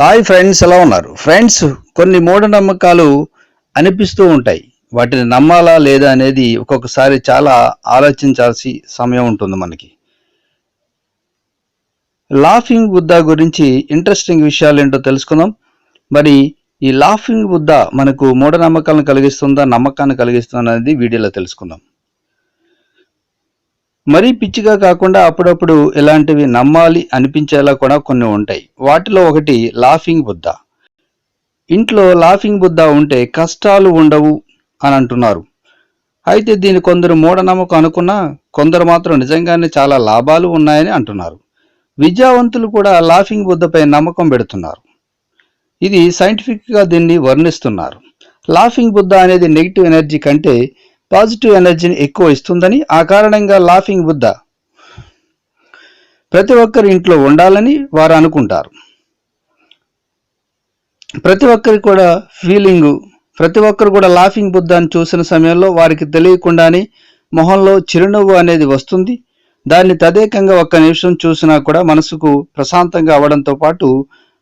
Hi friends ఎలా ఉన్నారు? Friends కొన్ని మూఢనమ్మకాలు అనిపిస్తూ ఉంటాయి. వాటిని నమ్మాలా లేదా అనేది ఒక్కొక్కసారి చాలా ఆలోచించాల్సి సమయం ఉంటుంది మనకి. లాఫింగ్ బుద్ధా గురించి ఇంట్రెస్టింగ్ విషయాలు ఏంటో తెలుసుకుందాం. మరి ఈ లాఫింగ్ బుద్ధ మనకు మూఢనమ్మకాలను కలిగిస్తుందా నమ్మకాన్ని కలిగిస్తుందా అనేది వీడియోలో తెలుసుకుందాం. మరీ పిచ్చిగా కాకుండా అప్పుడప్పుడు ఇలాంటివి నమ్మాలి అనిపించేలా కూడా కొన్ని ఉంటాయి. వాటిలో ఒకటి లాఫింగ్ బుద్ధ. ఇంట్లో లాఫింగ్ బుద్ధ ఉంటే కష్టాలు ఉండవు అని అంటున్నారు. అయితే దీని కొందరు మూఢనమ్మకం అనుకున్నా కొందరు మాత్రం నిజంగానే చాలా లాభాలు ఉన్నాయని అంటున్నారు. విద్యావంతులు కూడా లాఫింగ్ బుద్ధపై నమ్మకం పెడుతున్నారు. ఇది సైంటిఫిక్గా దీన్ని వర్ణిస్తున్నారు. లాఫింగ్ బుద్ధ అనేది నెగిటివ్ ఎనర్జీ కంటే పాజిటివ్ ఎనర్జీని ఎక్కువ ఇస్తుందని ఆ కారణంగా లాఫింగ్ బుద్ధ ప్రతి ఒక్కరి ఇంట్లో ఉండాలని వారు అనుకుంటారు. ప్రతి ఒక్కరి కూడా ఫీలింగు ప్రతి ఒక్కరు కూడా లాఫింగ్ బుద్ధాన్ని చూసిన సమయంలో వారికి తెలియకుండానే మొహంలో చిరునవ్వు అనేది వస్తుంది. దాన్ని తదేకంగా ఒక్క నిమిషం చూసినా కూడా మనసుకు ప్రశాంతంగా అవడంతో పాటు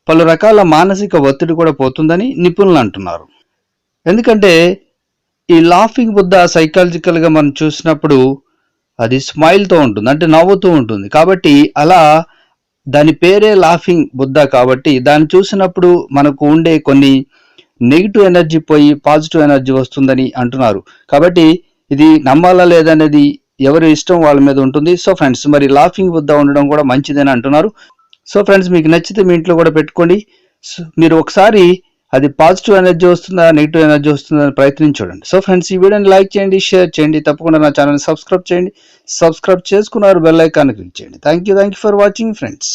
పలు రకాల మానసిక ఒత్తిడి కూడా పోతుందని నిపుణులు అంటున్నారు. ఎందుకంటే ఈ లాఫింగ్ బుద్ధ సైకాలజికల్గా మనం చూసినప్పుడు అది స్మైల్తో ఉంటుంది అంటే నవ్వుతూ ఉంటుంది. కాబట్టి అలా దాని పేరే లాఫింగ్ బుద్ధ కాబట్టి దాన్ని చూసినప్పుడు మనకు ఉండే కొన్ని నెగిటివ్ ఎనర్జీ పోయి పాజిటివ్ ఎనర్జీ వస్తుందని అంటున్నారు. కాబట్టి ఇది నమ్మాలా లేదనేది ఎవరి ఇష్టం వాళ్ళ మీద ఉంటుంది. సో ఫ్రెండ్స్ మరి లాఫింగ్ బుద్ధ ఉండడం కూడా మంచిదని అంటున్నారు. సో ఫ్రెండ్స్ మీకు నచ్చితే మీ ఇంట్లో కూడా పెట్టుకోండి. సో మీరు ఒకసారి అది పాజిటివ్ ఎనర్జీ వస్తుందా నెగిటివ్ ఎనర్జీ వస్తుందా అని ప్రయత్నం చూడండి. సో ఫ్రెండ్స్ ఈ వీడియోని లైక్ చేయండి షేర్ చేయండి తప్పకుండా నా ఛానల్ని సబ్స్క్రైబ్ చేయండి. సబ్స్క్రైబ్ చేసుకున్నారు బెల్ ఐకాన్ క్లిక్ చేయండి. Thank you thank you for watching friends.